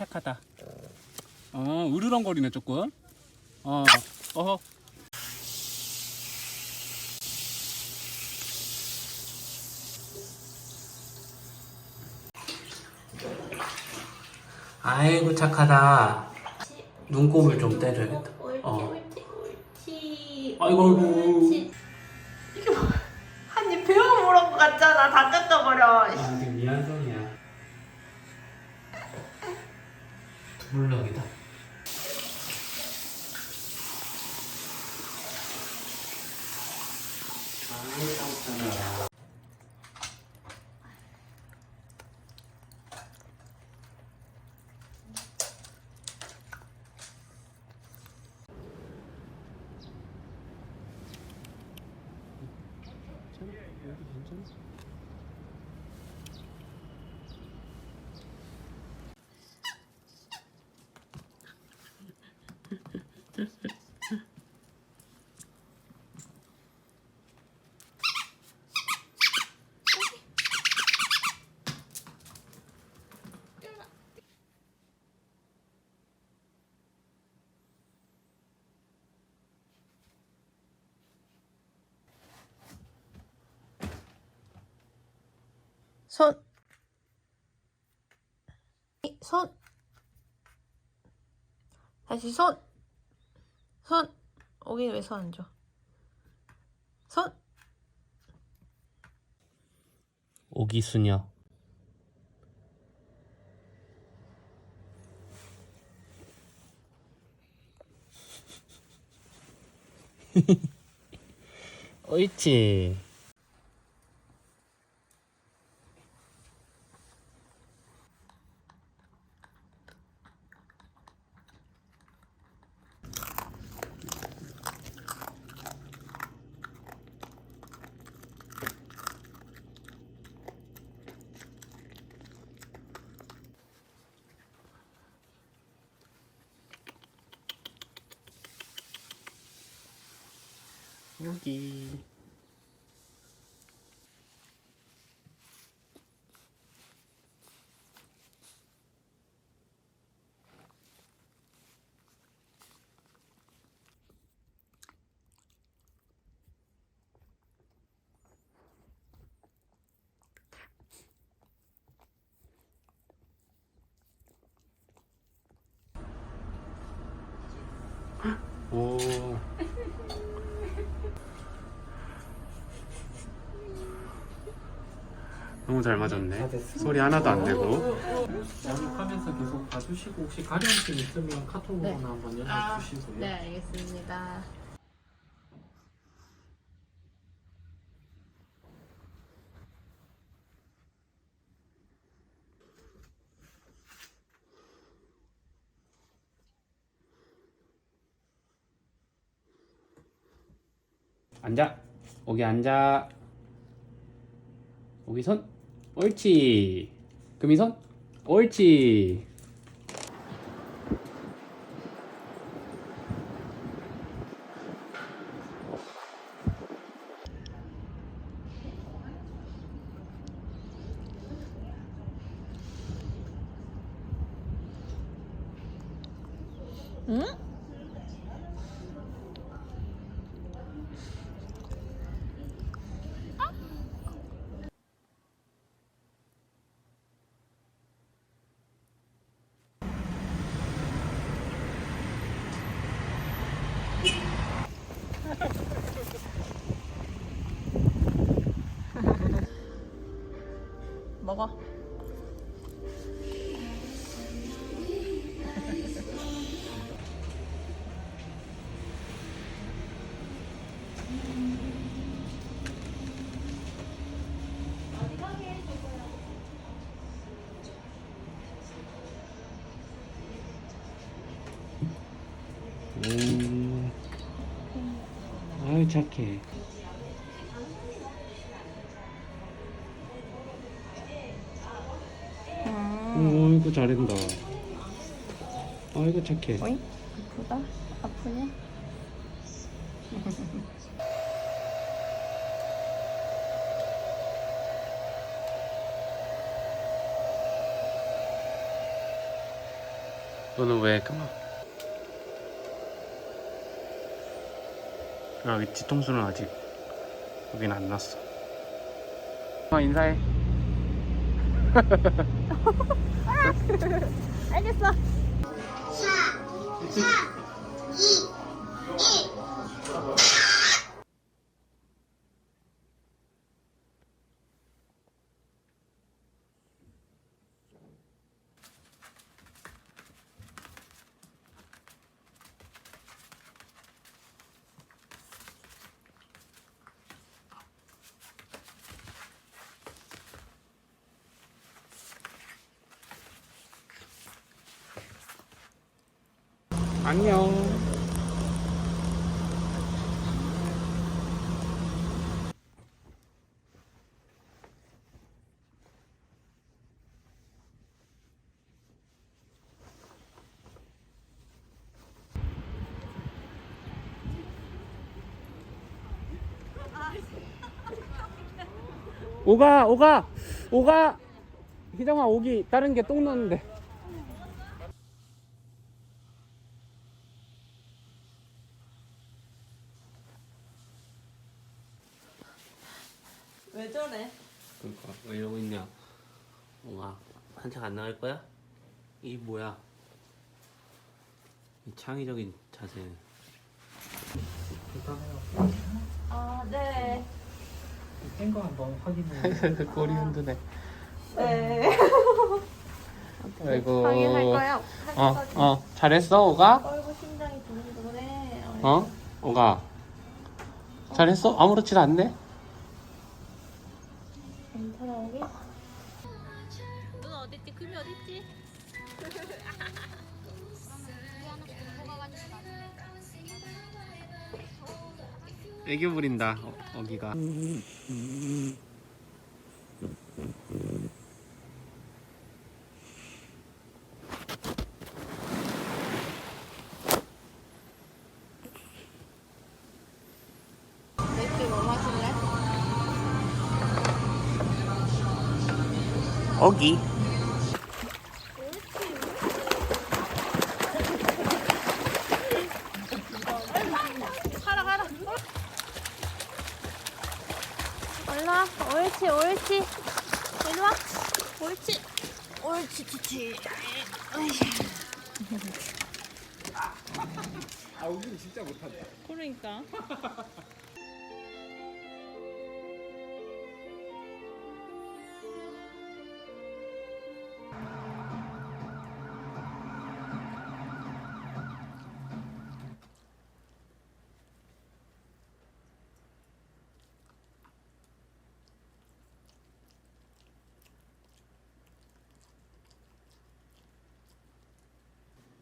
착하다. 어, 으르렁거리네 조금. 어, 어허. 아이고 착하다. 눈곱을 좀 때려야겠다. 어. 아이고, 아이고. 이게 뭐 한입 배워 물은 것 같잖아 다 뜯어버려 아, 이게 미안 소리야. 두물럭이다. 아이, 깜짝이야. 손. 이, 손. 다시 손. 손. 오기 왜 손 안 줘? 손. 오기수녀. 옳지. 여기. 오. 너무 잘 맞았네. 소리 하나도 안 내고. 양육하면서 계속 봐주시고 혹시 가려움증 있으면 카톡으로나 네. 한번 연락 주시고요. 네 알겠습니다. 앉아. 오기 앉아. 오기 손. 옳지. 금이 손. 옳지. 응? 먹어. 음. 아유 착해. 어이구 잘한다. 아이고 착해. 어이? 아프다? 아프냐? 너는 왜 그만? 야, 이 뒤통수는 아직 여긴 안 났어. 아, 인사해. 알겠어. 안녕. 오가 오가 오가 희정아 오기 다른 게 똥 넣는데 왜 저래? 그러니까 왜 이러고 있냐? 뭔가 한창 안 나갈 거야? 이 뭐야? 이 창의적인 자세는 아, 네. 깬거 한번 확인해. 꼬리 흔드네 네. 아이고 방해할 거야. 어, 어, 잘했어, 오가? 어이구 심장이 두근두근해. 어? 오가. 잘했어? 아무렇지도 않네? 애교 부린다, 어, 어기가. 맥주 뭐 마실래? 어기. 옳지 옳지. 이리 와. 옳지. 옳지 좋지. 아, 우기 진짜 못한다. 그러니까.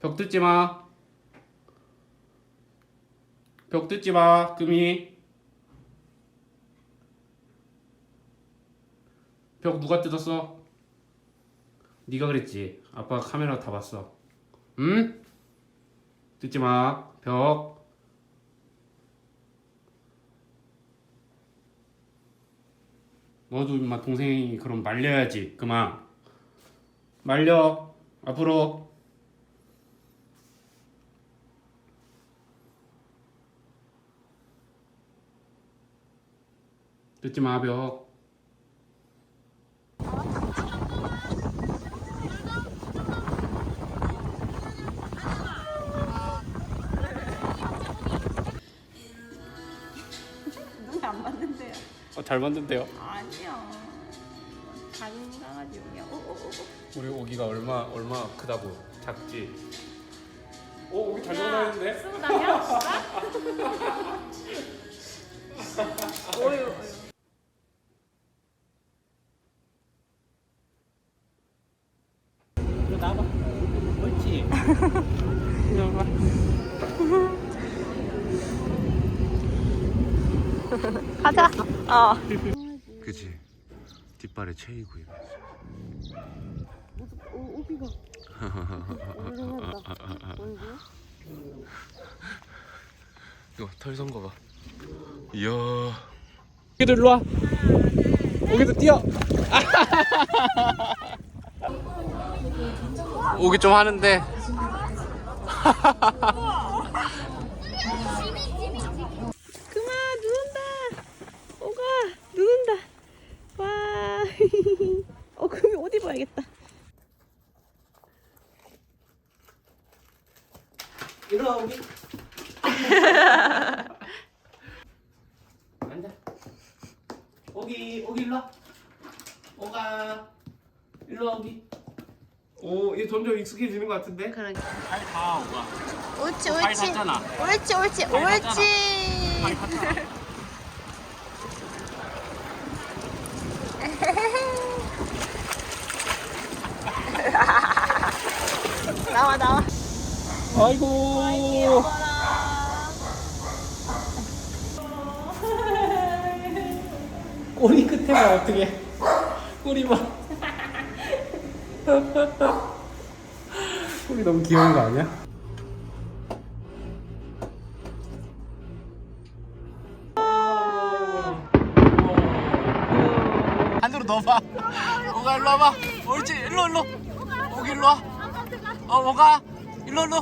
벽 뜯지 마. 벽 뜯지 마, 금이. 벽 누가 뜯었어? 네가 그랬지. 아빠가 카메라 다 봤어. 응? 뜯지 마. 벽. 너도 임마 동생이 그럼 말려야지. 그만. 말려. 앞으로. 뜯지 마, 벽. 눈이 안 맞는데요. 어, 잘 만든대요. 아니요. 작은 강아지요. 오, 오, 오. 우리 오기가 얼마 얼마 크다고 작지. 오 오기 잘 돌아다니는데? 쓰고 다녀? 어휴. 이거 가자. 어. 그지. 뒷발에 체이구이가. 이거 털선 거 봐. 이야. 오기도 일로 와. 오기도 뛰어. 오기 좀 하는데 그만 누운다. 오가 누운다. 와. 어 그럼 옷 입어야겠다. 일어나 오기. 앉아. 오기 오기 일로 와. 오가 일로 와 오기. 오, 얘 점점 익숙해지는 것 같은데? 그러니까. 빨리 가 오가. 옳지 발 옳지. 닿잖아. 옳지 옳지 발 닿잖아. 옳지. 빨리 갔다. 나와 나와. 아이고. 꼬리 끝에 봐, 어떻게. 꼬리 봐. 꼬리 너무 귀여운 거 아니야? 넣어봐. 오가 일로 와봐. 옳지 일로 일로. 오기 일로 와. 어 오가 일로 일로.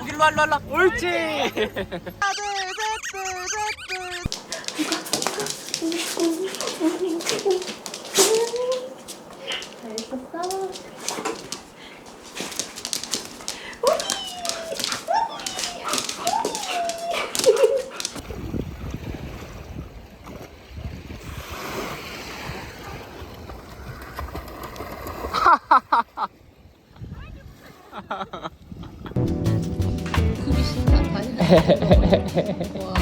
오기 일로 와 일로 와. 옳지. 굽이 심각하네. 와.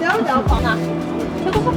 나오자, 봐나. 저거 봐.